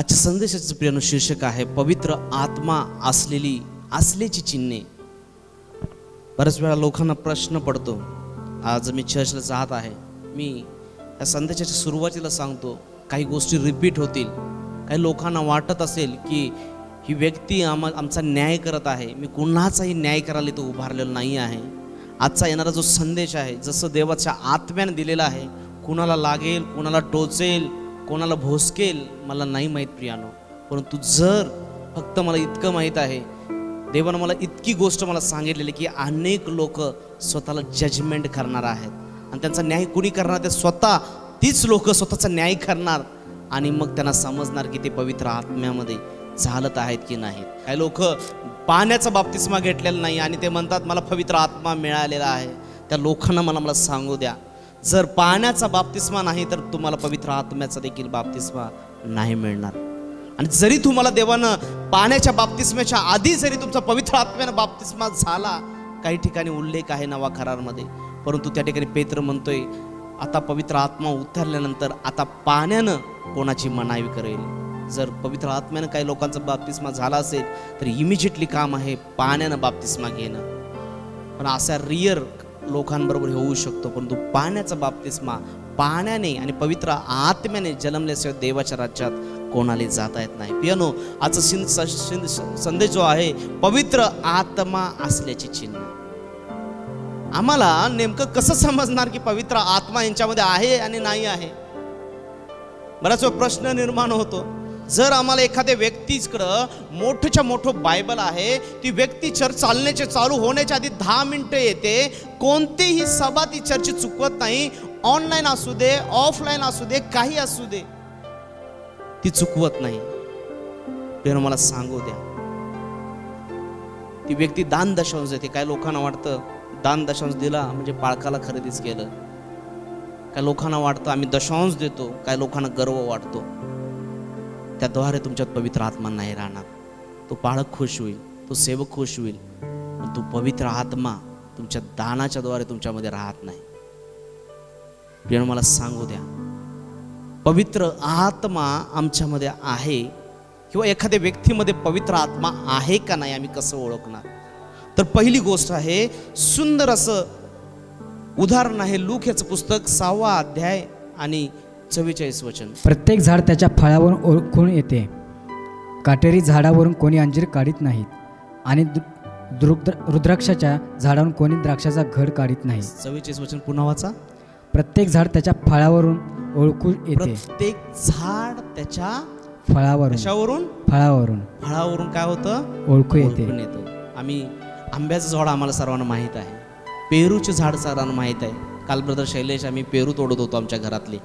आजच्या संदेशाचं प्रियानो शीर्षक आहे पवित्र आत्मा असलेली असल्याची चिन्हे. बऱ्याच वेळा लोकांना प्रश्न पडतो आज मी चर्चला जात आहे मी या संदेशाच्या सुरुवातीला सांगतो काही गोष्टी रिपीट होतील. काही लोकांना वाटत असेल की ही व्यक्ती आम आमचा न्याय करत आहे मी कुणाचाही न्याय करायला तो उभारलेला नाही आहे. आजचा येणारा जो संदेश आहे जसं देवाच्या आत्म्याने दिलेला आहे कुणाला लागेल कुणाला टोचेल कोणाला भोसकेल मला नाही माहीत प्रियानो. परंतु जर फक्त मला इतकं माहीत आहे देवानं मला इतकी गोष्ट मला सांगितलेली की अनेक लोक स्वतःला जजमेंट करणार आहेत. आणि त्यांचा न्याय कुणी करणार? ते स्वतः तीच लोक स्वतःचा न्याय करणार. आणि मग त्यांना समजणार की ते पवित्र आत्म्यामध्ये चालत आहेत की नाहीत. काही लोक पाण्याचा बाप्तिस्मा घेतलेला नाही आणि ते म्हणतात मला पवित्र आत्मा मिळालेला आहे. त्या लोकांना मला मला सांगू द्या. जर पाण्याचा बाप्तिस्मा नाही तर तुम्हाला पवित्र आत्म्याचा देखील बाप्तिस्मा नाही मिळणार. आणि जरी तुम्हाला देवानं पाण्याच्या बाप्तिस्म्याच्या आधी जरी तुमचा पवित्र आत्म्यानं बाप्तिस्मा झाला काही ठिकाणी उल्लेख आहे नवा करारमध्ये. परंतु त्या ठिकाणी पेत्र म्हणतोय आता पवित्र आत्मा उतरल्यानंतर आता पाण्यानं कोणाची मनावी करेल? जर पवित्र आत्म्यानं काही लोकांचा बाप्तिस्मा झाला असेल तर इमिजिएटली काम आहे पाण्यानं बाप्तिस्मा घेणं. पण असा रिअर लोकांबरोबर होऊ शकतो परंतु पाण्याचा बाप्तिस्मा पाण्याने आणि पवित्र आत्म्याने जन्मल्याशिवाय देवाच्या राज्यात कोणाला जाता येत नाही. पियानो आजचा सिन संदेश जो आहे पवित्र आत्मा असल्याची चिन्ह. आम्हाला नेमकं कसं समजणार की पवित्र आत्मा यांच्यामध्ये आहे आणि नाही आहे? बराच वेळा प्रश्न निर्माण होतो. जर आम्हाला एखाद्या व्यक्तीकडं मोठंच्या मोठं बायबल आहे ती व्यक्ती चर्च चालण्याचे चालू होण्याच्या आधी दहा मिनटं येते कोणतीही सभा ती चर्च चुकवत नाही ऑनलाईन असू दे ऑफलाईन असू दे काही असू दे ती चुकवत नाही. त्यानं मला सांगू द्या. ती व्यक्ती दान दशांश देते. काय लोकांना वाटतं? दान दशांश दिला म्हणजे पाळकाला खरेदीच केलं. काय लोकांना वाटतं? आम्ही दशांश देतो. काय लोकांना गर्व वाटतो? त्याद्वारे तुमच्यात पवित्र आत्मा नाही राहणार. तो पाळक खुश होईल तो सेवक खुश होईल पण तो पवित्र आत्मा तुमच्या दानाच्या द्वारे तुमच्यामध्ये राहत नाही. प्रियानो मला सांगू द्या. पवित्र आत्मा आमच्यामध्ये आहे किंवा एखाद्या व्यक्तीमध्ये पवित्र आत्मा आहे का नाही आम्ही कसं ओळखणार? तर पहिली गोष्ट आहे सुंदर असं उदाहरण आहे लूक याचं पुस्तक सहावा अध्याय आणि चव्वेचाळीस वचन. प्रत्येक झाड त्याच्या फळावरून ओळखून येते. काटेरी झाडावरून कोणी अंजीर काढीत नाहीत आणि रुद्राक्षाच्या झाडावरून कोणी द्राक्षाचा घड काढीत नाही. चव्वेचाळीस वचन पुन्हा वाचा. प्रत्येक झाड त्याच्या फळावरून ओळखून येते. प्रत्येक झाड त्याच्या फळावरून. कशावरून? फळावरून. फळावरून काय होतं? ओळखू येतं. आम्ही आंब्याचं झाड आम्हाला सर्वांना माहीत आहे. पेरूचे झाड सर्वांना माहीत आहे. काल ब्रदर शैलेश आम्ही पेरू तोडत होतो आमच्या घरातले.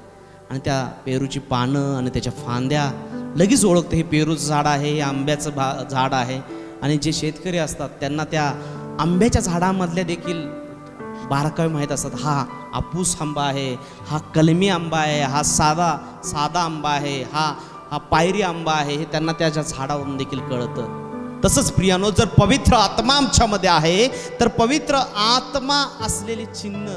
आणि त्या पेरूची पानं आणि त्याच्या फांद्या लगेच ओळखते. हे पेरूचं झाड आहे हे आंब्याचं भा झाड आहे. आणि जे शेतकरी असतात त्यांना त्या आंब्याच्या झाडामधल्या देखील बारकावे माहीत असतात. हा आपूस आंबा आहे हा कलमी आंबा आहे हा साधा साधा आंबा आहे हा हा पायरी आंबा आहे हे त्यांना त्याच्या झाडावरून देखील कळतं. तसंच प्रियानो जर पवित्र आत्मा आमच्यामध्ये आहे तर पवित्र आत्मा असलेले चिन्ह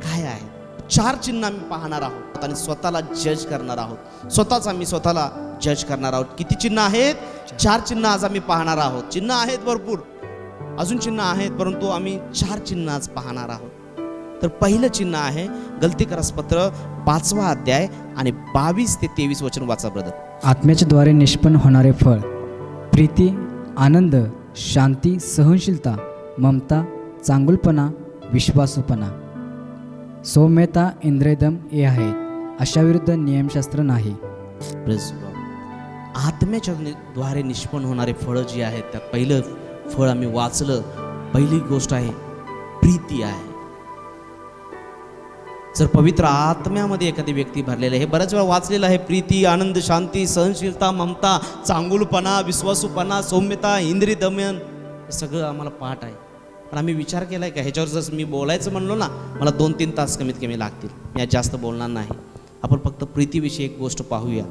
काय आहे? चार चिन्ह आम्ही पाहणार आहोत. आणि स्वतःला जज करणार आहोत. स्वतःच आम्ही स्वतःला जज करणार आहोत. किती चिन्ह आहेत? चार चिन्ह आज आम्ही पाहणार आहोत. चिन्ह आहेत भरपूर. अजून चिन्ह आहेत परंतु आम्ही चार चिन्ह आज पाहणार आहोत. तर पहिलं चिन्ह आहे गलती पत्र पाचवा अध्याय आणि बावीस ते तेवीस वचन वाचा ब्रदर आत्म्याच्या द्वारे निष्पन्न होणारे फळ प्रीती आनंद शांती सहनशीलता ममता चांगुलपणा विश्वासूपणा. सौम्यता इंद्रियदम हे आहेत. अशा विरुद्ध नियमशास्त्र नाही. आत्म्याच्या द्वारे निष्पन्न होणारे फळं जी आहेत त्यात पहिलं फळ आम्ही वाचलं. पहिली गोष्ट आहे प्रीती आहे. जर पवित्र आत्म्यामध्ये एखादी व्यक्ती भरलेली आहे हे बऱ्याच वेळा वाचलेलं आहे. प्रीती आनंद शांती सहनशीलता ममता चांगुलपणा विश्वासूपणा सौम्यता इंद्रिय दमन हे सगळं आम्हाला पाठ आहे. पण आम्ही विचार केला आहे का ह्याच्यावर जसं मी बोलायचं म्हणलो ना मला दोन तीन तास कमीत कमी लागतील. मी आज जास्त बोलणार नाही. आपण फक्त प्रीतीविषयी एक गोष्ट पाहूया.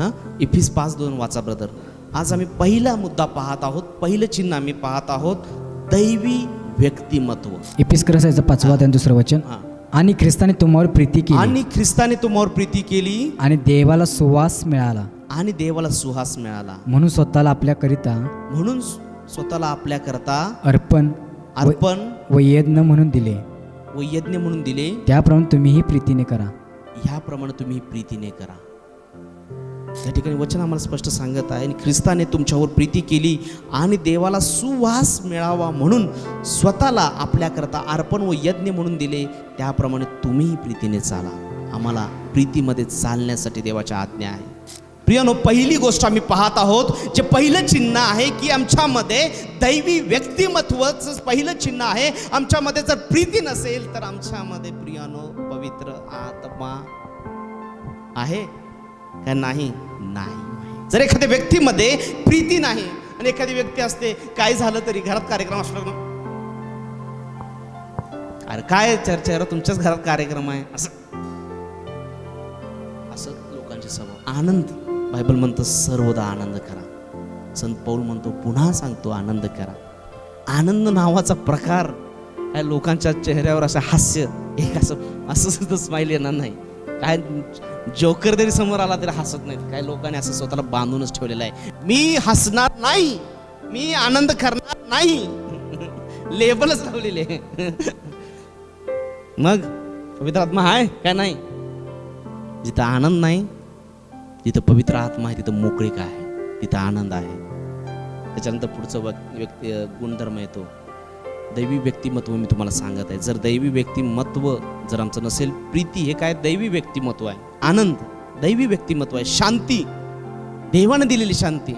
हां? इफिस पाच दोन वाचा ब्रदर आज आम्ही पहिला मुद्दा पाहत आहोत पहिलं चिन्ह आम्ही पाहत आहोत दैवी व्यक्तिमत्व. इपिस्करसाचं पाचवा आणि दुसरं वचन. हां. आणि ख्रिस्ताने तुम्हावर प्रीती केली. आणि ख्रिस्ताने तुम्हावर प्रीती केली. आणि देवाला सुवास मिळाला. आणि देवाला सुहास मिळाला. म्हणून स्वतःला आपल्याकरिता म्हणून स्वतःला आपल्याकरता अर्पण अर्पण व यज्ञ म्हणून दिले. व यज्ञ म्हणून दिले. त्याप्रमाणे तुम्हीही प्रीतीने करा. ह्याप्रमाणे तुम्ही प्रीतीने करा. त्या ठिकाणी वचन आम्हाला स्पष्ट सांगत आहे आणि ख्रिस्ताने तुमच्यावर प्रीती केली आणि देवाला सुवास मिळावा म्हणून स्वतःला आपल्याकरता अर्पण व यज्ञ म्हणून दिले. त्याप्रमाणे तुम्हीही प्रीतीने चाला. आम्हाला प्रीतीमध्ये चालण्यासाठी देवाच्या आज्ञा आहे. प्रियनो पहिली गोष्ट आम्ही पाहत आहोत जे पहिलं चिन्ह आहे की आमच्यामध्ये दैवी व्यक्तिमत्वचं पहिलं चिन्ह आहे. आमच्यामध्ये जर प्रीती नसेल तर आमच्यामध्ये प्रियानो पवित्र आत्मा आहे का नाही? नाही. जर एखाद्या व्यक्तीमध्ये प्रीती नाही आणि एखादी व्यक्ती असते काय झालं तरी घरात कार्यक्रम असला ना अरे काय चर्चा आहे तुमच्याच घरात कार्यक्रम आहे. असं. असं लोकांचे स्वभाव आनंद. बायबल म्हणतं सर्वदा आनंद करा. संत पौल म्हणतो पुन्हा सांगतो आनंद करा. आनंद नावाचा प्रकार काय लोकांच्या चेहऱ्यावर असं हास्य एक असं असं सुद्धा स्माईल येणार नाही. काय जोकर जरी समोर आला तरी हसत नाहीत. काय लोकांनी असं स्वतःला बांधूनच ठेवलेलं आहे. मी हसणार नाही. मी आनंद करणार नाही. लेबलच लावलेले. आहे. मग पवित्र आत्मा आहे काय नाही? जिथं आनंद नाही जिथं पवित्र आत्मा आहे तिथं मोकळीक आहे? तिथं आनंद आहे. त्याच्यानंतर पुढचं व्यक्ती गुणधर्म येतो. दैवी व्यक्तिमत्व मी तुम्हाला सांगत आहे. जर दैवी व्यक्तिमत्व जर आमचं नसेल प्रीती हे काय? दैवी व्यक्तिमत्व आहे. आनंद. दैवी व्यक्तिमत्व आहे. शांती. देवाने दिलेली शांती.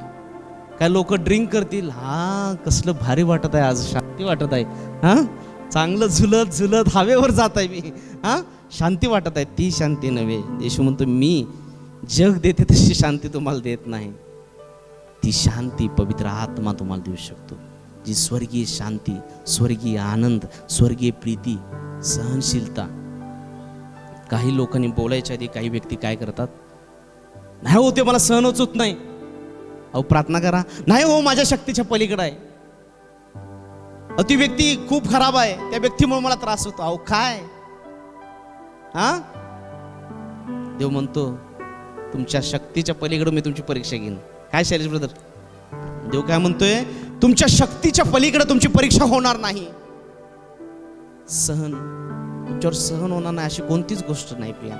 काय लोक ड्रिंक करतील? हा कसलं भारी वाटत आहे आज. शांती वाटत आहे. हा? चांगलं झुलत झुलत हवेवर जात आहे मी. हा? शांती वाटत आहे. ती शांती नव्हे. येशू म्हणतो मी जग देते तशी शांती तुम्हाला देत नाही. ती शांती पवित्र आत्मा तुम्हाला देऊ शकतो. जी स्वर्गीय शांती स्वर्गीय आनंद स्वर्गीय प्रीती सहनशीलता. काही लोकांनी बोलायच्या आधी काही व्यक्ती काय करतात? नाही हो ते मला सहनच होत नाही. अहो प्रार्थना करा. नाही हो माझ्या शक्तीच्या पलीकडे आहे. ती व्यक्ती खूप खराब आहे. त्या व्यक्तीमुळे मला त्रास होतो. अहो काय? हा? देव म्हणतो तुमच्या शक्तीच्या पलीकडे मी तुमची परीक्षा घेईन. काय शैलेश ब्रदर देव काय म्हणतोय? तुमच्या शक्तीच्या पलीकडे तुमची परीक्षा होणार नाही. सहन तुमच्यावर सहन होणार नाही अशी कोणतीच गोष्ट नाही प्रिया.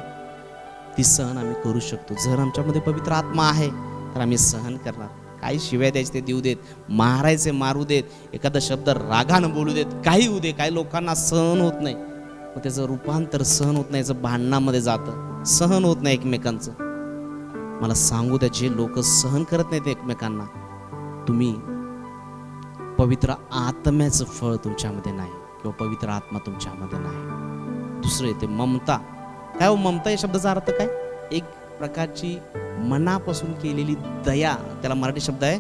ती सहन आम्ही करू शकतो. जर आमच्यामध्ये पवित्र आत्मा आहे तर आम्ही सहन करणार. काही शिव्या द्यायचे ते देऊ देत मारायचे मारू देत एखादा शब्द रागानं बोलू देत काही होऊ दे काही लोकांना सहन होत नाही. मग त्याचं रूपांतर सहन होत नाही याचं भांडणामध्ये जातं. सहन होत नाही एकमेकांचं. मला सांगू द्या जे लोक सहन करत नाहीत एकमेकांना तुम्ही पवित्र आत्म्याचं फळ तुमच्यामध्ये नाही किंवा पवित्र आत्मा तुमच्यामध्ये नाही. दुसरं येते ममता. काय हो ममता या शब्दाचा अर्थ काय? एक प्रकारची मनापासून केलेली दया. त्याला मराठी शब्द आहे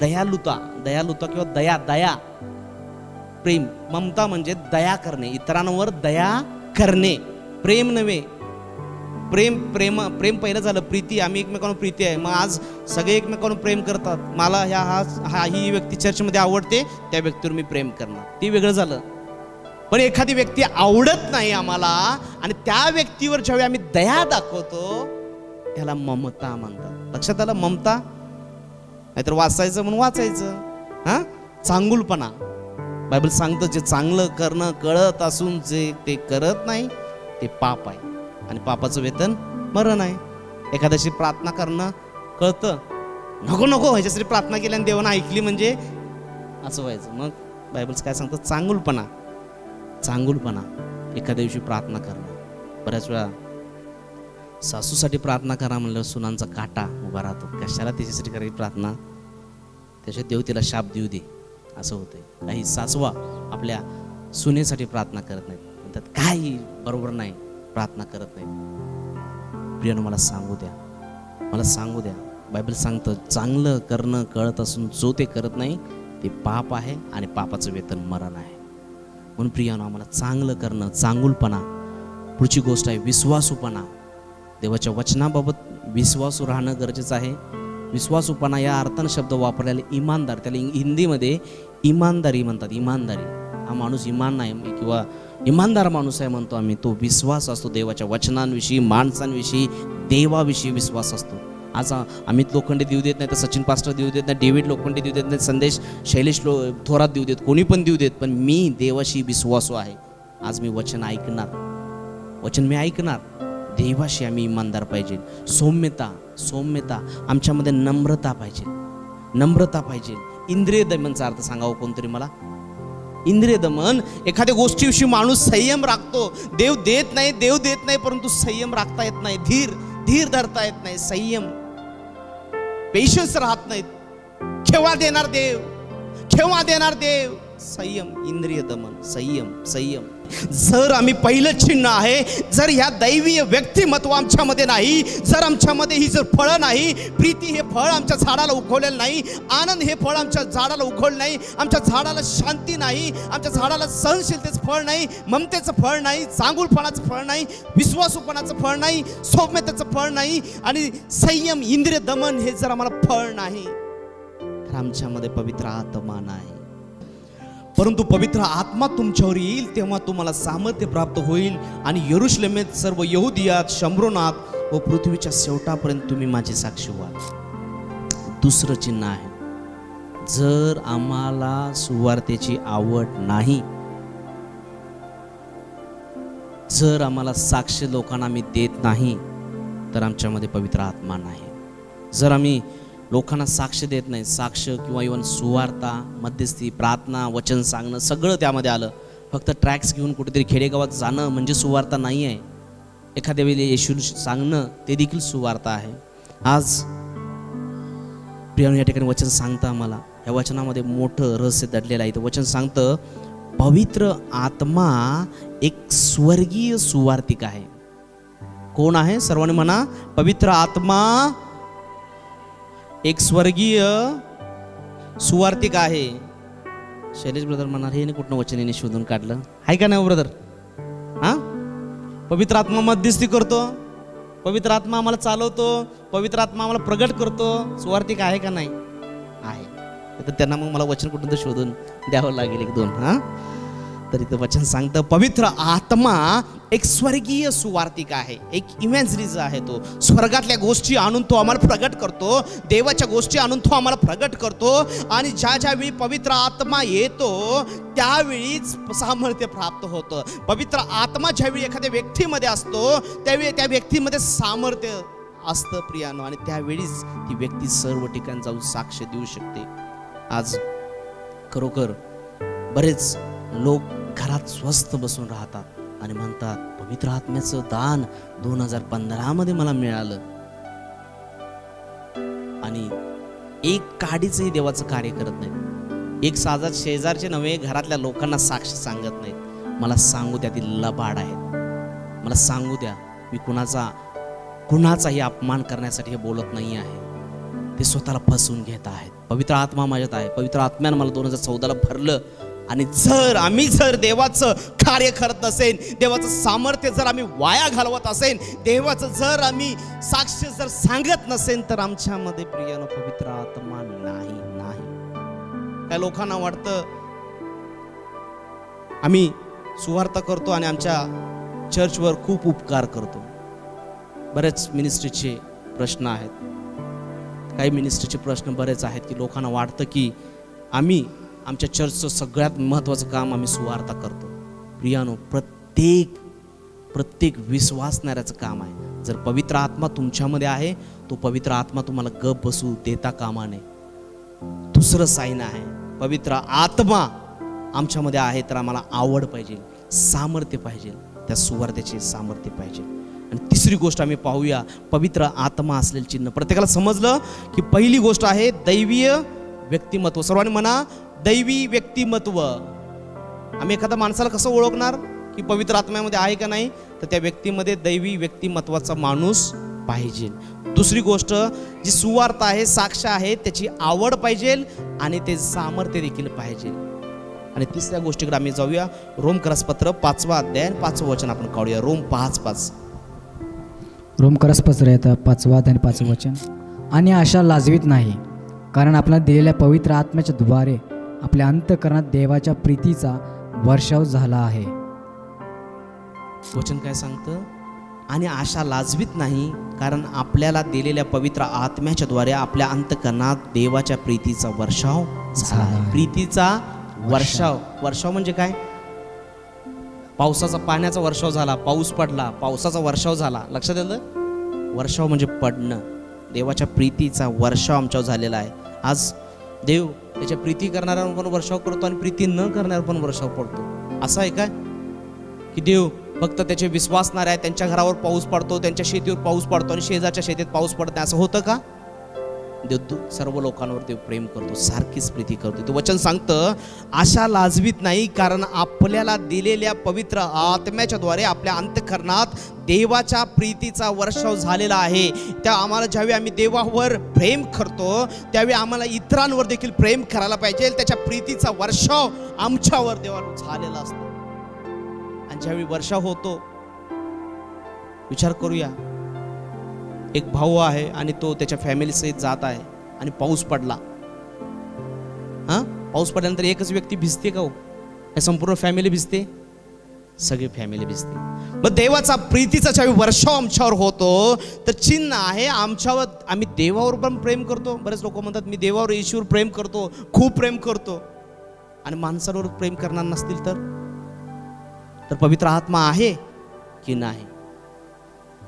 दयालुता. दयालुता किंवा दया दया. प्रेम. ममता म्हणजे दया करणे. इतरांवर दया करणे. प्रेम नव्हे प्रेम प्रेम प्रेम पहिलं झालं प्रीती आम्ही एकमेकांवर प्रीती आहे. मग आज सगळे एकमेकांवर प्रेम करतात. मला ह्या हा हा ही व्यक्ती चर्चमध्ये आवडते त्या व्यक्तीवर मी प्रेम करणार. ते वेगळं झालं. पण एखादी व्यक्ती आवडत नाही आम्हाला आणि त्या व्यक्तीवर ज्यावेळी आम्ही दया दाखवतो त्याला ममता म्हणतात. लक्षात आलं? ममता? नाहीतर वाचायचं म्हणून वाचायचं. हां? चांगुलपणा. बायबल सांगतं जे चांगलं करणं कळत असून जे ते करत नाही ते पाप आहे. आणि पापाचं वेतन मरण आहे. एखाद्याशी प्रार्थना करणं कळतं. नको नको ह्याच्यासाठी प्रार्थना केली आणि देवानं ऐकली म्हणजे असं व्हायचं. मग बायबल्स काय सांगतं? चांगुलपणा. चांगुलपणा. एखाद्या दिवशी प्रार्थना करणं. बऱ्याच वेळा सासूसाठी प्रार्थना करा म्हणलं सुनांचा काटा उभा राहतो. कशाला त्याच्यासाठी करायची प्रार्थना? त्याच्या देव तिला शाप देऊ दे. असं होतंय. काही सासवा आपल्या सुनेसाठी प्रार्थना करत नाही म्हणतात काही बरोबर नाही. प्रार्थना करत नाही प्रियानं मला सांगू द्या. मला सांगू द्या. बायबल सांगतं चांगलं करणं कळत असून जो ते करत नाही ते पाप आहे आणि पापाचं वेतन मरण आहे. म्हणून प्रियानं आम्हाला चांगलं करणं चांगुलपणा पुढची गोष्ट आहे विश्वासूपणा. देवाच्या वचनाबाबत विश्वासू राहणं गरजेचं आहे. विश्वासूपणा या अर्थानं शब्द वापरलेला इमानदार. त्याला हिंदीमध्ये इमानदारी म्हणतात इमानदारी. हा माणूस इमान नाही किंवा इमानदार माणूस आहे म्हणतो आम्ही. तो विश्वास असतो देवाच्या वचनांविषयी माणसांविषयी देवाविषयी विश्वास असतो. आज अमित लोखंडे देऊ देत नाही तर सचिन पास्टर देऊ देत नाही डेव्हिड लोखंडे देऊ देत नाही संदेश शैलेश लो थोरात देऊ देत कोणी पण देऊ देत पण मी देवाशी विश्वासू आहे. आज मी वचन ऐकणार. वचन मी ऐकणार. देवाशी आम्ही इमानदार पाहिजे. सौम्यता सौम्यता आमच्यामध्ये नम्रता पाहिजे. नम्रता पाहिजे. इंद्रिय दमनचा अर्थ सांगावं कोणतरी मला? इंद्रिय दमन एखाद्या गोष्टीविषयी माणूस संयम राखतो. देव देत नाही देव देत नाही परंतु संयम राखता येत नाही. धीर धीर धरता येत नाही संयम. पेशन्स राहत नाहीत केव्हा देणार देव केव्हा देणार देव. संयम इंद्रिय दमन संयम संयम. जर आम्ही पहिलं चिन्ह आहे जर ह्या दैवीय व्यक्तिमत्व आमच्यामध्ये नाही जर आमच्यामध्ये ही जर फळं नाही प्रीती हे फळ आमच्या झाडाला उगवलेलं नाही आनंद हे फळ आमच्या झाडाला उगवलं नाही आमच्या झाडाला शांती नाही आमच्या झाडाला सहनशीलतेचं फळ नाही ममतेचं फळ नाही चांगुलपणाचं फळ नाही विश्वासूपणाचं फळ नाही सौम्यतेचं फळ नाही आणि संयम इंद्रिय दमन हे जर आम्हाला फळ नाही तर आमच्यामध्ये पवित्र आत्मा नाही. परंतु पवित्र आत्मा तुमच्यावर येईल तेव्हा तुम्हाला सामर्थ्य प्राप्त होईल. आणि यरुशलेमेत सर्व यहुदियात शंभरोनात व पृथ्वीच्या शेवटापर्यंत तुम्ही माझे साक्षी व्हाल दुसरं चिन्ह आहे. जर आम्हाला सुवार्तेची आवड नाही जर आम्हाला साक्ष लोकांना आम्ही देत नाही तर आमच्यामध्ये पवित्र आत्मा नाही. जर आम्ही लोकांना साक्ष देत नाही. साक्ष किंवा इवन सुवार्ता मध्यस्थी प्रार्थना वचन सांगणं सगळं त्यामध्ये आलं. फक्त ट्रॅक्स घेऊन कुठेतरी खेडेगावात जाणं म्हणजे सुवार्ता नाही आहे एखाद्या वेळी येशू सांगणं ते देखील सुवार्ता आहे. आज प्रियानो या ठिकाणी वचन सांगतं आम्हाला. या वचनामध्ये मोठं रहस्य दडलेलं आहे. तर वचन सांगतं पवित्र आत्मा एक स्वर्गीय सुवार्तिक आहे. कोण आहे? सर्वांनी म्हणा पवित्र आत्मा एक स्वर्गीय सुवार्तिक आहे. शैलेश ब्रदर म्हणणार हे नाही कुठनं वचन याने शोधून काढलं? आहे का नाही हो, ब्रदर? हा? पवित्र आत्मा मध्यस्थी करतो. पवित्र आत्मा आम्हाला चालवतो. पवित्र आत्मा आम्हाला प्रगट करतो. सुवार्तिक आहे का नाही? आहे. तर त्यांना मग मला वचन कुठून तर शोधून द्यावं लागेल एक दोन हा? तर इथं वचन सांगतं पवित्र आत्मा एक स्वर्गीय सुवार्तिक आहे एक इव्हेन्सरीज आहे तो. स्वर्गातल्या गोष्टी आणून तो आम्हाला प्रगट करतो देवाच्या गोष्टी आणून तो आम्हाला प्रगट करतो आणि ज्या ज्यावेळी पवित्र आत्मा येतो त्यावेळीच सामर्थ्य प्राप्त होतं. पवित्र आत्मा ज्यावेळी एखाद्या व्यक्तीमध्ये असतो त्यावेळी त्या व्यक्तीमध्ये सामर्थ्य असतं प्रियानो आणि त्यावेळीच ती व्यक्ती सर्व ठिकाणी जाऊन साक्ष देऊ शकते. आज खरोखर बरेच लोक घरात स्वस्थ बसून राहतात आणि म्हणतात पवित्र आत्म्याचं दान दोन हजार पंधरामध्ये मला मिळालं. आणि एक काडीचंही देवाचं कार्य करत नाहीत. एक साजा शेजारचे नव्हे घरातल्या लोकांना साक्ष सांगत नाहीत. मला सांगू द्या ती लबाड आहेत. मला सांगू द्या मी कुणाचा कुणाचाही अपमान करण्यासाठी हे बोलत नाही आहे. ते स्वतःला फसवून घेत आहेत. पवित्र आत्मा माझ्यात आहे. पवित्र आत्म्यानं मला दोन हजार चौदाला भरलं. आणि जर आम्ही जर देवाचं कार्य करत असेल देवाचं सामर्थ्य जर आम्ही वाया घालवत असेल देवाचं जर आम्ही साक्ष जर सांगत नसेल तर आमच्यामध्ये प्रियानं पवित्र आत्मा नाही नाही. त्या लोकांना वाटतं आम्ही सुवार्थ करतो आणि आमच्या चर्चवर खूप उपकार करतो. बरेच मिनिस्ट्रीचे प्रश्न आहेत. काही मिनिस्ट्रीचे प्रश्न बरेच आहेत की लोकांना वाटतं की आम्ही आमच्या चर्चचं सगळ्यात महत्त्वाचं काम आम्ही सुवार्ता करतो. प्रियानो प्रत्येक प्रत्येक विश्वासणाऱ्याचं काम आहे. जर पवित्र आत्मा तुमच्यामध्ये आहे तो पवित्र आत्मा तुम्हाला गप बसू देता कामा नये. दुसरं साईन आहे पवित्र आत्मा आमच्यामध्ये आहे तर आम्हाला आवड पाहिजे सामर्थ्य पाहिजे त्या सुवार्थ्याचे सामर्थ्य पाहिजे. आणि तिसरी गोष्ट आम्ही पाहूया पवित्र आत्मा असलेलं चिन्ह. प्रत्येकाला समजलं की पहिली गोष्ट आहे दैवीय व्यक्तिमत्व. सर्वांनी म्हणा दैवी व्यक्तिमत्व. आम्ही एखाद्या माणसाला कसं ओळखणार? की पवित्र आत्म्यामध्ये आहे का नाही? तर त्या व्यक्तीमध्ये दैवी व्यक्तिमत्वाचा माणूस पाहिजे. दुसरी गोष्ट जी सुवार्थ आहे साक्ष आहे त्याची आवड पाहिजे आणि ते सामर्थ्य देखील पाहिजे. आणि तिसऱ्या गोष्टीकडे आम्ही जाऊया. रोम करसपत्र पाचवा अध्याय पाचवं वचन आपण काढूया. रोम पाच पाच. रोम करसपत्र येतं पाचवा अध्याय पाचवं वचन. आणि आशा लाजवीत नाही कारण आपल्याला दिलेल्या पवित्र आत्म्याच्या द्वारे आपल्या अंतकरणात देवाच्या प्रीतीचा वर्षाव झाला आहे. वचन काय सांगतं? आणि आशा लाजवीत नाही कारण आपल्याला दिलेल्या पवित्र आत्म्याच्या द्वारे आपल्या अंतकरणात देवाच्या प्रीतीचा वर्षाव झाला आहे. प्रीतीचा वर्षाव. वर्षाव म्हणजे काय? पावसाचा पाण्याचा वर्षाव झाला पाऊस पडला पावसाचा वर्षाव झाला. लक्षात आलं? वर्षाव म्हणजे पडणं. देवाच्या प्रीतीचा वर्षाव आमच्यावर झालेला आहे. आज देव त्याच्या प्रीती करणाऱ्यावर पण वर्षाव करतो आणि प्रीती न करणाऱ्यावर पण वर्षाव पडतो. असं आहे काय की देव फक्त त्याचे विश्वासणारे आहे त्यांच्या घरावर पाऊस पडतो त्यांच्या शेतीवर पाऊस पडतो आणि शेजारच्या शेतीत पाऊस पडत नाही. असं होतं का? देव तू सर्व लोकांवर देव प्रेम करतो सारखीच प्रीती करतो. ते वचन सांगतं आशा लाजवीत नाही कारण आपल्याला दिलेल्या पवित्र आत्म्याच्या द्वारे आपल्या अंतकरणात देवाच्या प्रीतीचा वर्षाव झालेला आहे. त्या आम्हाला ज्यावेळी आम्ही देवावर प्रेम करतो त्यावेळी आम्हाला इतरांवर देखील प्रेम करायला पाहिजे. त्याच्या प्रीतीचा वर्षाव आमच्यावर देवावर झालेला असतो. आणि ज्यावेळी वर्षाव होतो विचार करूया. एक भाऊ आहे आणि तो त्याच्या फॅमिलीसहित जात आहे. आणि पाऊस पडला. हां? पाऊस पडल्यानंतर एकच व्यक्ती भिजते का हो? संपूर्ण फॅमिली भिजते? सगळी फॅमिली भिजते. मग देवाचा प्रीतीचा ज्यावेळी वर्षाव आमच्यावर होतो तर चिन्ह आहे आमच्यावर. आम्ही देवावर पण प्रेम करतो. बरेच लोक म्हणतात मी देवावर येशूवर प्रेम करतो. खूप प्रेम करतो. आणि माणसांवर प्रेम करणार नसतील तर? तर पवित्र आत्मा आहे की नाही?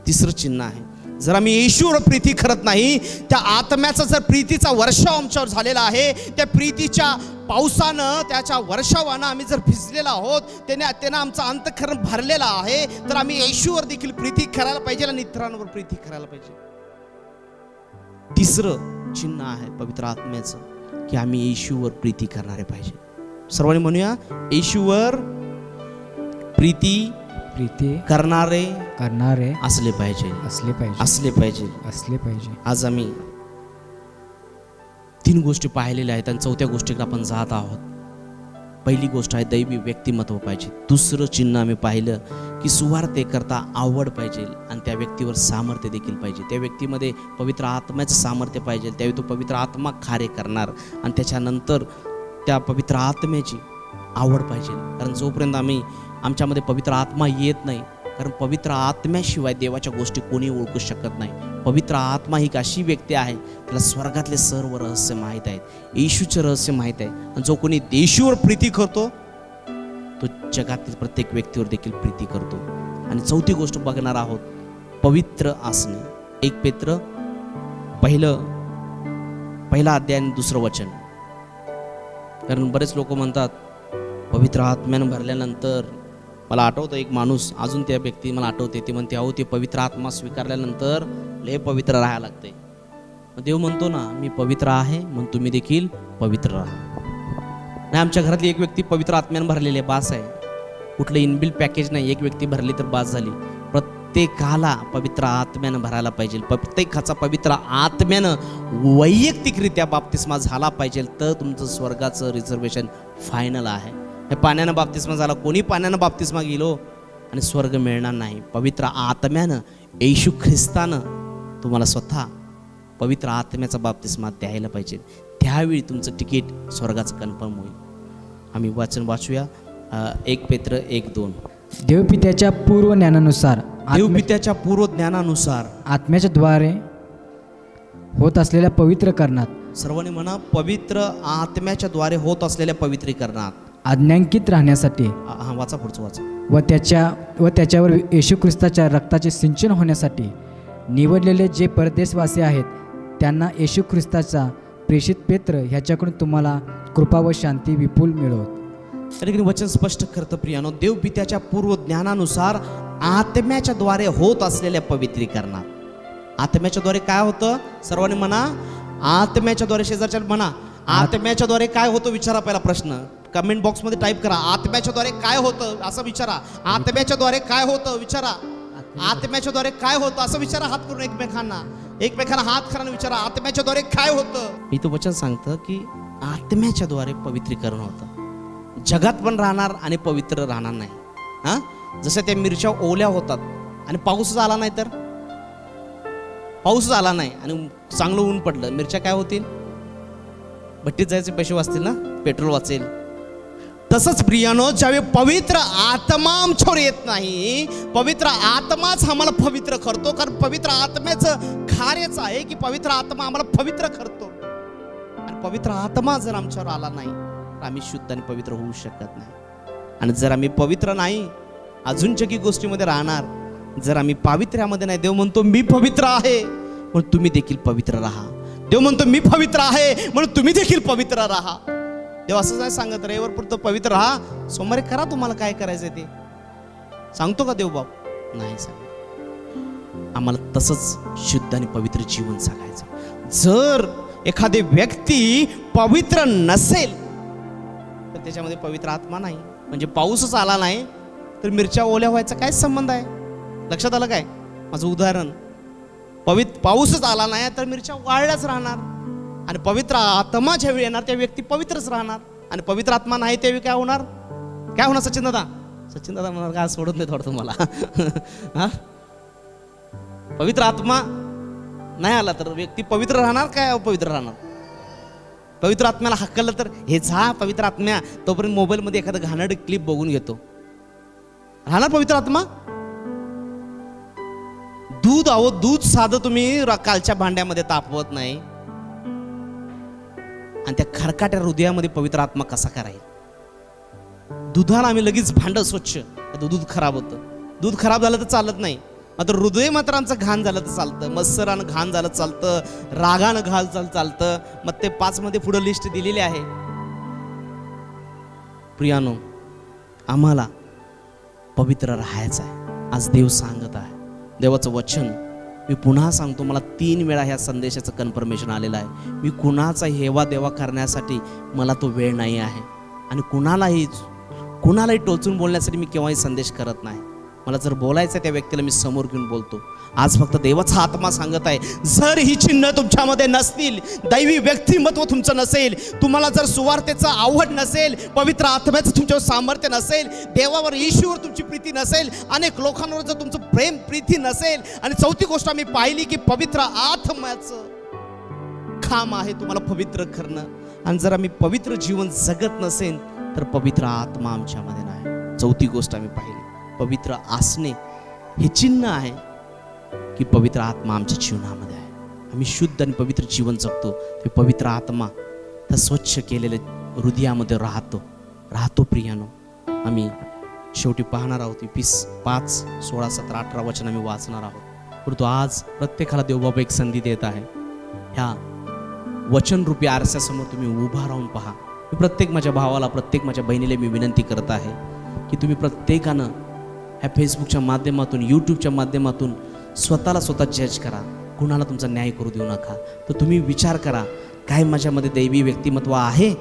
तिसरं चिन्ह आहे. जर आम्ही येशूवर प्रीती करत नाही त्या आत्म्याचा जर प्रीतीचा वर्षाव आमच्यावर झालेला आहे त्या प्रीतीच्या पावसानं त्याच्या वर्षावानं आम्ही जर भिजलेला आहोत त्याने त्यानं आमचं अंतकरण भरलेलं आहे तर आम्ही येशूवर देखील प्रीती करायला पाहिजे आणि इतरांवर प्रीती करायला पाहिजे. तिसरं चिन्ह आहे पवित्र आत्म्याचं की आम्ही येशूवर प्रीती करणारे पाहिजे. सर्वांनी म्हणूया येशूवर प्रीती प्रीती करणारे करणारे असले पाहिजे. असले पाहिजे. असले पाहिजे. असले पाहिजे. आज आम्ही तीन गोष्टी पाहिलेल्या आहेत आणि चौथ्या गोष्टीकडे आपण जात आहोत. पहिली गोष्ट आहे दैवी व्यक्तिमत्व पाहिजे. दुसरं चिन्ह आम्ही पाहिलं की सुवार्थे करता आवड पाहिजे आणि त्या व्यक्तीवर सामर्थ्य देखील पाहिजे. त्या व्यक्तीमध्ये पवित्र आत्म्याचं सामर्थ्य पाहिजे. त्यावेळी तो पवित्र आत्मा कार्य करणार आणि त्याच्यानंतर त्या पवित्र आत्म्याची आवड पाहिजे. कारण जोपर्यंत आम्ही आमच्यामध्ये पवित्र आत्मा येत नाही. कारण पवित्र आत्म्याशिवाय देवाच्या गोष्टी कोणी ओळखू शकत नाही. पवित्र आत्मा ही अशी व्यक्ती आहे त्याला स्वर्गातले सर्व रहस्य माहीत आहेत. येशूचे रहस्य माहीत आहे. आणि जो कोणी देशूवर प्रीती करतो तो जगातील प्रत्येक व्यक्तीवर देखील प्रीती करतो. आणि चौथी गोष्ट बघणार आहोत पवित्र असणे एक पेत्र पहिलं पहिला अध्याय आणि दुसरं वचन. कारण बरेच लोक म्हणतात पवित्र आत्म्यानं भरल्यानंतर मला आठवतं एक माणूस अजून त्या व्यक्ती मला आठवते ते म्हणते अहो ते पवित्र आत्मा स्वीकारल्यानंतर लय पवित्र राहायला लागते देव म्हणतो ना मी पवित्र आहे म्हणून तुम्ही देखील पवित्र राहा. नाही आमच्या घरातली एक व्यक्ती पवित्र आत्म्यानं भरलेली आहे बास आहे. कुठलं इनबिल पॅकेज नाही एक व्यक्ती भरली तर बास झाली. प्रत्येकाला पवित्र आत्म्यानं भरायला पाहिजे. प्रत्येकाचा पवित्र आत्म्यानं वैयक्तिकरित्या बाप्तिस्मा झाला पाहिजे तर तुमचं स्वर्गाचं रिझर्वेशन फायनल आहे. हे पाण्यानं बाप्तिस्मा झाला. कोणी पाण्यानं बाप्तिस्मा गेलो? आणि स्वर्ग मिळणार नाही. पवित्र आत्म्यानं येशू ख्रिस्तानं तुम्हाला स्वतः पवित्र आत्म्याचा बाप्तिस्मा द्यायला पाहिजे. त्यावेळी तुमचं तिकीट स्वर्गाचं कन्फर्म होईल. आम्ही वाचन वाचूया. एक पेत्र एक दोन. देवपित्याच्या पूर्व ज्ञानानुसार देवपित्याच्या पूर्व ज्ञानानुसार आत्म्याच्या द्वारे होत असलेल्या पवित्र करणात. सर्वांनी म्हणा पवित्र आत्म्याच्या द्वारे होत असलेल्या पवित्रीकरणात. आज्ञांकित राहण्यासाठी. हा वाचा पुढचं वाचा. व त्याच्या व त्याच्यावर येशू ख्रिस्ताच्या रक्ताचे सिंचन होण्यासाठी निवडलेले जे परदेशवासी आहेत त्यांना येशू ख्रिस्ताचा प्रेषित पेत्र ह्याच्याकडून तुम्हाला कृपा व शांती विपुल मिळवत त्या ठिकाणी वचन स्पष्ट करतं प्रियानो देवपित्याच्या पूर्व ज्ञानानुसार आत्म्याच्या द्वारे होत असलेल्या पवित्रीकरणात. आत्म्याच्या द्वारे काय होतं? सर्वांनी म्हणा आत्म्याच्या द्वारे शेजारच्या म्हणा आत्म्याच्या द्वारे काय होतं? विचारा पहिला प्रश्न. कमेंट बॉक्समध्ये टाईप करा. आत्म्याच्या द्वारे काय होतं असं विचारा. आत्म्याच्या द्वारे काय होतं विचारा. आत्म्याच्या द्वारे काय होतं असं विचारा हात करून एकमेकांना. एकमेकांना हात करा विचारा आत्म्याच्या द्वारे काय होतं? इथं वचन सांगतं की आत्म्याच्या द्वारे पवित्रीकरण होतं. जगात पण राहणार आणि पवित्र राहणार नाही. हा? जसं त्या मिरच्या ओल्या होतात. आणि पाऊस आला नाही तर? पाऊस आला नाही आणि चांगलं ऊन पडलं. मिरच्या काय होतील? भट्टीत जायचे पैसे वाचतील ना? पेट्रोल वाचेल. तसंच प्रियानो ज्यावेळी पवित्र आत्मा आमच्यावर येत नाही पवित्र आत्माच आम्हाला पवित्र करतो. कारण पवित्र आत्म्याचं कार्यच आहे की पवित्र आत्मा आम्हाला पवित्र करतो. आणि पवित्र आत्मा जर आमच्यावर आला नाही तर आम्ही शुद्ध आणि पवित्र होऊ शकत नाही. आणि जर आम्ही पवित्र नाही अजून जगी गोष्टीमध्ये राहणार जर आम्ही पावित्र्यामध्ये नाही देव म्हणतो मी पवित्र आहे म्हणून तुम्ही देखील पवित्र राहा. देव म्हणतो मी पवित्र आहे म्हणून तुम्ही देखील पवित्र राहा. देव असं नाही सांगत रविवार पुरतं पवित्र राहा सोमवारी करा तुम्हाला काय करायचं ते. सांगतो का देव बाप नाही सांग आम्हाला तसंच शुद्ध आणि पवित्र जीवन सांगायचं जर एखादी व्यक्ती पवित्र नसेल तर त्याच्यामध्ये पवित्र आत्मा नाही. म्हणजे पाऊसच आला नाही तर मिरच्या ओल्या व्हायचा काय संबंध आहे? लक्षात आलं काय? माझं उदाहरण पवित्र पाऊसच आला नाही तर मिरच्या वाळल्याच राहणार. आणि पवित्र आत्मा ज्यावेळी येणार त्या व्यक्ती पवित्रच राहणार. आणि पवित्र आत्मा नाही त्यावेळी काय होणार? काय होणार सचिन दादा सचिन दादा म्हणणार काय सोडत नाही थोडं तुम्हाला हा? पवित्र आत्मा नाही आला तर व्यक्ती पवित्र राहणार काय अपवित्र राहणार? पवित्र आत्म्याला हक्कलं तर हे जा पवित्र आत्म्या. तोपर्यंत मोबाईलमध्ये एखादं घाणड क्लिप बघून घेतो. राहणार पवित्र आत्मा? दूध अहो दूध साधं तुम्ही कालच्या भांड्यामध्ये तापवत नाही. आणि त्या खरकाट्या हृदयामध्ये पवित्र आत्मा कसा करायला दुधाला आम्ही लगेच भांड स्वच्छ. दूध खराब होतं. दूध खराब झालं तर चालत नाही. मात्र हृदय मात्र आमचं घाण झालं तर चालतं. मत्सरानं घाण झालं चालतं. रागानं घाल चाल चालतं. मग ते पाचमध्ये पुढं लिस्ट दिलेली आहे. प्रियानो आम्हाला पवित्र राहायचं आहे. आज देव सांगत आहे. देवाचं वचन मी पुन्हा सांगतो मला तीन वेळा ह्या संदेशाचं कन्फर्मेशन आलेलं आहे. मी कुणाचा हेवा देवा करण्यासाठी मला तो वेळ नाही आहे. आणि कुणालाही कुणालाही टोचून बोलण्यासाठी मी केव्हाही संदेश करत नाही. मला जर बोलायचं आहे त्या व्यक्तीला मी समोर घेऊन बोलतो. आज फक्त देवाचा आत्मा सांगत आहे जर ही चिन्ह तुमच्यामध्ये नसतील दैवी व्यक्तिमत्व तुमचं नसेल तुम्हाला जर सुवार्थेचं आवड नसेल पवित्र आत्म्याचं तुमच्यावर सामर्थ्य नसेल देवावर ईश्वर तुमची प्रीती नसेल अनेक लोकांवर जर तुमचं प्रेम प्रीती नसेल आणि चौथी गोष्ट आम्ही पाहिली की पवित्र आत्म्याचं काम आहे तुम्हाला पवित्र करणं. आणि जर आम्ही पवित्र जीवन जगत नसेल तर पवित्र आत्मा आमच्यामध्ये नाही. चौथी गोष्ट आम्ही पाहिली. पवित्र असणे हे चिन्ह आहे की पवित्र आत्मा आमच्या जीवनामध्ये आहे. आम्ही शुद्ध आणि पवित्र जीवन जगतो. ते पवित्र आत्मा त्या स्वच्छ केलेल्या हृदयामध्ये राहतो. राहतो प्रियानो. आम्ही शेवटी पाहणार आहोत वीस पाच सोळा सतरा अठरा वचन आम्ही वाचणार आहोत. परंतु आज प्रत्येकाला देवबाबा एक संधी देत आहे. ह्या वचनरूपी आरशासमोर तुम्ही उभा राहून पहा. मी प्रत्येक माझ्या भावाला प्रत्येक माझ्या बहिणीला मी विनंती करत आहे की तुम्ही प्रत्येकानं ह्या फेसबुकच्या माध्यमातून यूट्यूबच्या माध्यमातून स्वतःला स्वतः जज करा. कुणाला तुमचा न्याय करू देऊ नका. तर तुम्ही विचार करा काय माझ्यामध्ये दैवी व्यक्तिमत्व आहे?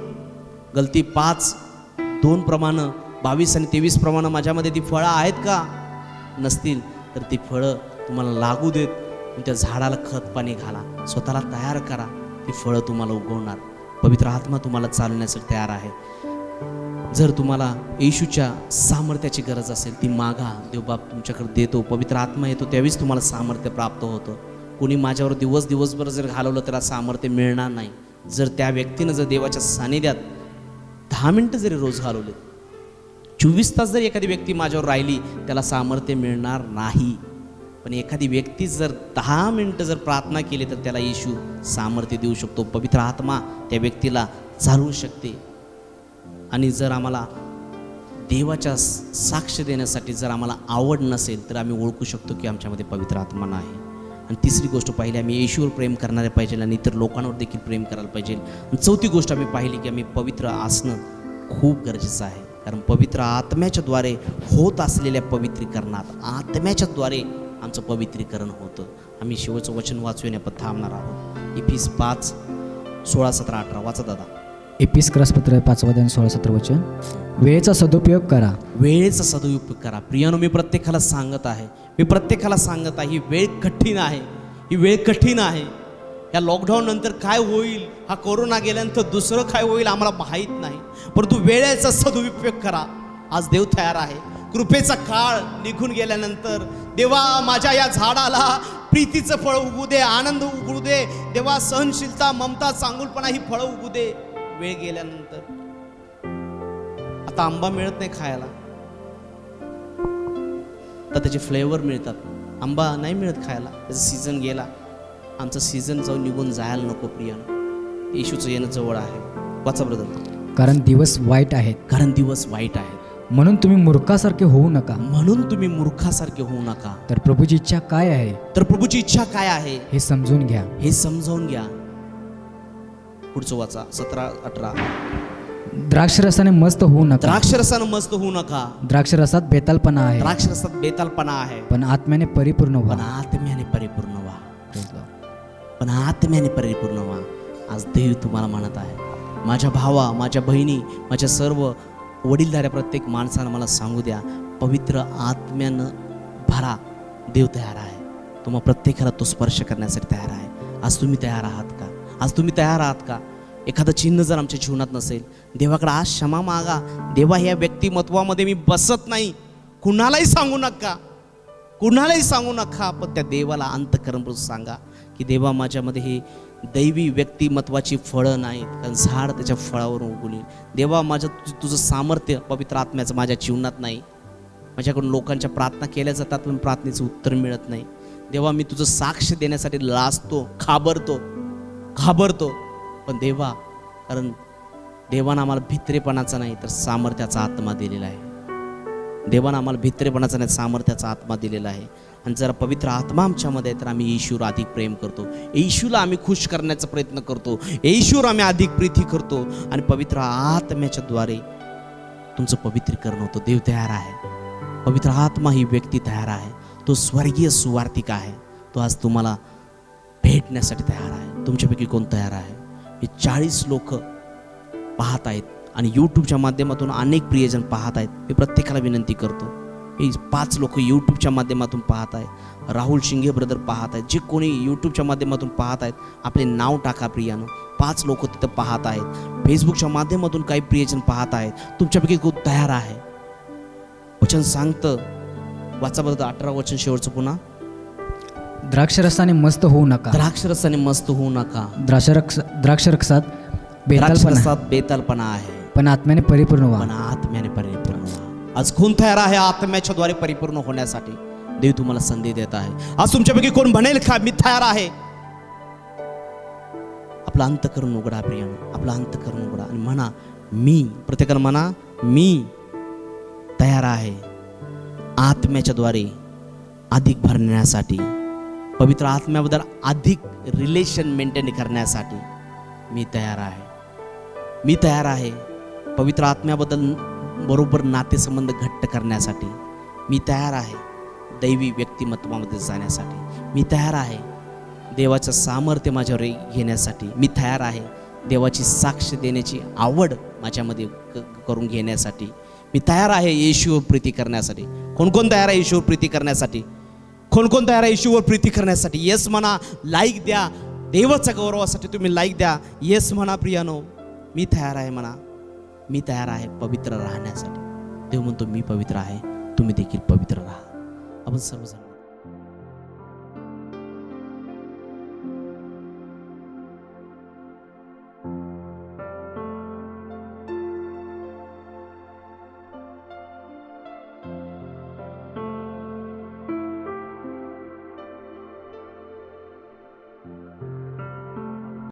गलती पाच दोन प्रमाणं बावीस आणि तेवीस प्रमाणं माझ्यामध्ये ती फळं आहेत का? नसतील तर ती फळं तुम्हाला लागू देत त्या झाडाला खत पाणी घाला स्वतःला तयार करा ती फळं तुम्हाला उगवणार. पवित्र आत्मा तुम्हाला चालण्यासाठी तयार आहे. जर तुम्हाला येशूच्या सामर्थ्याची गरज असेल ती मागा. देवबाप तुमच्याकडे देतो पवित्र आत्मा येतो त्यावेळीच तुम्हाला सामर्थ्य प्राप्त होतं. कोणी माझ्यावर दिवस दिवसभर जर घालवलं त्याला सामर्थ्य मिळणार नाही. जर त्या व्यक्तीनं जर देवाच्या सानिध्यात दहा मिनटं जरी रोज घालवले चोवीस तास जर एखादी व्यक्ती माझ्यावर राहिली त्याला सामर्थ्य मिळणार नाही. पण एखादी व्यक्ती जर दहा मिनटं जर प्रार्थना केली तर त्याला येशू सामर्थ्य देऊ शकतो. पवित्र आत्मा त्या व्यक्तीला चालवू शकते. आणि जर आम्हाला देवाच्या साक्ष देण्यासाठी जर आम्हाला आवड नसेल तर आम्ही ओळखू शकतो की आमच्यामध्ये पवित्र आत्मा नाही. आणि तिसरी गोष्ट पाहिली आम्ही येशूवर प्रेम करणारे पाहिजे आणि इतर लोकांवर देखील प्रेम करायला पाहिजे. आणि चौथी गोष्ट आम्ही पाहिली की आम्ही पवित्र असणं खूप गरजेचं आहे. कारण पवित्र आत्म्याच्याद्वारे होत असलेल्या पवित्रीकरणात आत्म्याच्याद्वारे आमचं पवित्रीकरण होतं. आम्ही शेवटचं वचन वाचून आपण थांबणार आहोत. इफीस पाच सोळा सतरा अठरा वाचा दादा. एपिस क्रसपत्र पाचवा सोळा सत्र वचन. वेळेचा सदुपयोग करा. वेळेचा सदुपयोग करा. प्रियानो मी प्रत्येकाला सांगत आहे. मी प्रत्येकाला सांगत आहे ही वेळ कठीण आहे. ही वेळ कठीण आहे. या लॉकडाऊन नंतर काय होईल? हा कोरोना गेल्यानंतर दुसरं काय होईल आम्हाला माहीत नाही. परंतु वेळेचा सदुपयोग करा. आज देव तयार आहे. कृपेचा काळ निघून गेल्यानंतर देवा माझ्या या झाडाला प्रीतीचं फळ उगू दे आनंद उगू दे. देवा सहनशीलता ममता चांगुलपणा ही फळं उगू दे. वेळ गेल्यानंतर. फक्त आंबा मिळत नाही खायला. तर त्याचे फ्लेवर मिळतात. आंबा नाही मिळत खायला. त्याचा सीझन गेला. आमचा सीझन जाऊन निघून जायला नको प्रियानं. येशूचं येणं जवळ आहे. वाचा ब्रदर कारण दिवस वाईट आहेत. कारण दिवस वाईट आहेत. म्हणून तुम्ही मूर्खासारखे होऊ नका. म्हणून तुम्ही मूर्खासारखे होऊ नका. तर प्रभूची इच्छा काय आहे? तर प्रभूची इच्छा काय आहे? हे समजून घ्या. हे समजावून घ्या. पुढचं वाचा. सतरा अठरा. द्राक्षरसाने मस्त होऊ नका. द्राक्षरसानं मस्त होऊ नका. द्राक्षरसात बेतालपणा आहे. द्राक्षरसात बेतालपणा आहे. पण आत्म्याने परिपूर्ण पण व्हा आत्म्याने परिपूर्ण व्हा. पण आत्म्याने परिपूर्ण व्हा. आज देव तुम्हाला म्हणत आहे. माझ्या भावा माझ्या बहिणी माझ्या सर्व वडीलधाऱ्या प्रत्येक माणसानं मला सांगू द्या पवित्र आत्म्यानं भरा. देव तयार आहे. तुम्हा प्रत्येकाला तो स्पर्श करण्यासाठी तयार आहे. आज तुम्ही तयार आहात का? आज तुम्ही तयार आहात का? एखादं चिन्ह जर आमच्या जीवनात नसेल देवाकडे आज क्षमा मागा. देवा ह्या व्यक्तिमत्वामध्ये मी बसत नाही. कुणालाही सांगू नका. कुणालाही सांगू नका. पण त्या देवाला अंतकरण सांगा की देवा माझ्यामध्ये हे दैवी व्यक्तिमत्वाची फळं नाहीत कारण झाड त्याच्या फळावरून उगवली देवा माझं तुझं तुझं सामर्थ्य पवित्र आत्म्याचं माझ्या जीवनात नाही. माझ्याकडून लोकांच्या प्रार्थना केल्या जातात पण प्रार्थनेचं उत्तर मिळत नाही. देवा मी तुझं साक्ष देण्यासाठी लाजतो खाबरतो घाबरतो. पण देवा कारण देवानं आम्हाला भित्रेपणाचा नाही तर सामर्थ्याचा आत्मा दिलेला आहे. देवानं आम्हाला भित्रेपणाचा नाही सामर्थ्याचा आत्मा दिलेला आहे. आणि जर पवित्र आत्मा आमच्यामध्ये आहे तर आम्ही येशूवर अधिक प्रेम करतो. येशूला आम्ही खुश करण्याचा प्रयत्न करतो. येशूवर आम्ही अधिक प्रीती करतो. आणि पवित्र आत्म्याच्याद्वारे तुमचं पवित्रीकरण होतं. देव तयार आहे. पवित्र आत्मा ही व्यक्ती तयार आहे. तो स्वर्गीय सुवार्तिक आहे. तो आज तुम्हाला भेटण्यासाठी तयार आहे. तुमच्यापैकी कोण तयार आहे? हे चाळीस लोक पाहत आहेत आणि यूट्यूबच्या माध्यमातून अनेक प्रियजन पाहत आहेत. मी प्रत्येकाला विनंती करतो हे पाच लोक यूट्यूबच्या माध्यमातून पाहत आहेत. राहुल शिंगे ब्रदर पाहत आहेत. जे कोणी यूट्यूबच्या माध्यमातून पाहत आहेत आपले नाव टाका प्रियानं. पाच लोक तिथं पाहत आहेत. फेसबुकच्या माध्यमातून काही प्रियजन पाहत आहेत. तुमच्यापैकी खूप तयार आहे? वचन सांगतं. वाचा बरं अठरा वचन शेवटचं पुन्हा. द्राक्षरसाने मस्त होऊ नका. द्राक्षरसाने मस्त होऊ नका. द्राक्षरक्ष द्राक्षरक्षात बेतालपणा द्राक्षरसात बेतालपणा आहे. पण आत्म्याने परिपूर्ण पण व्हा आत्म्याने परिपूर्ण व्हा. आज कोण तयार आहे आत्म्याच्या द्वारे परिपूर्ण होण्यासाठी. देव तुम्हाला संधी देत आहे. आज तुमच्यापैकी कोण म्हणेल का? मी तयार आहे. आपलं अंतकरण उघडा प्रियानं आपलं अंतकरण उघडा आणि म्हणा मी प्रत्येकाला म्हणा मी तयार आहे. आत्म्याच्या द्वारे अधिक भरण्यासाठी पवित्र आत्म्याबद्दल अधिक रिलेशन मेंटेन करण्यासाठी मी तयार आहे. मी तयार आहे पवित्र आत्म्याबद्दल बरोबर नातेसंबंध घट्ट करण्यासाठी. मी तयार आहे दैवी व्यक्तिमत्वामध्ये जाण्यासाठी. मी तयार आहे देवाचं सामर्थ्य माझ्यावर घेण्यासाठी. मी तयार आहे देवाची साक्ष देण्याची आवड माझ्यामध्ये क- करून घेण्यासाठी. मी तयार आहे येशूवर प्रीती करण्यासाठी. कोण कोण तयार आहे येशूवर प्रीती करण्यासाठी? कोणकोणत्या कोण तयार आहे येशूवर प्रीती करण्यासाठी? येस म्हणा लाईक द्या. देवाच्या गौरवासाठी तुम्ही लाईक द्या. येस म्हणा प्रियानो. मी तयार आहे म्हणा. मी तयार आहे पवित्र राहण्यासाठी. देव म्हणतो मी पवित्र आहे. तुम्ही देखील पवित्र राहा. आपण सर्वजण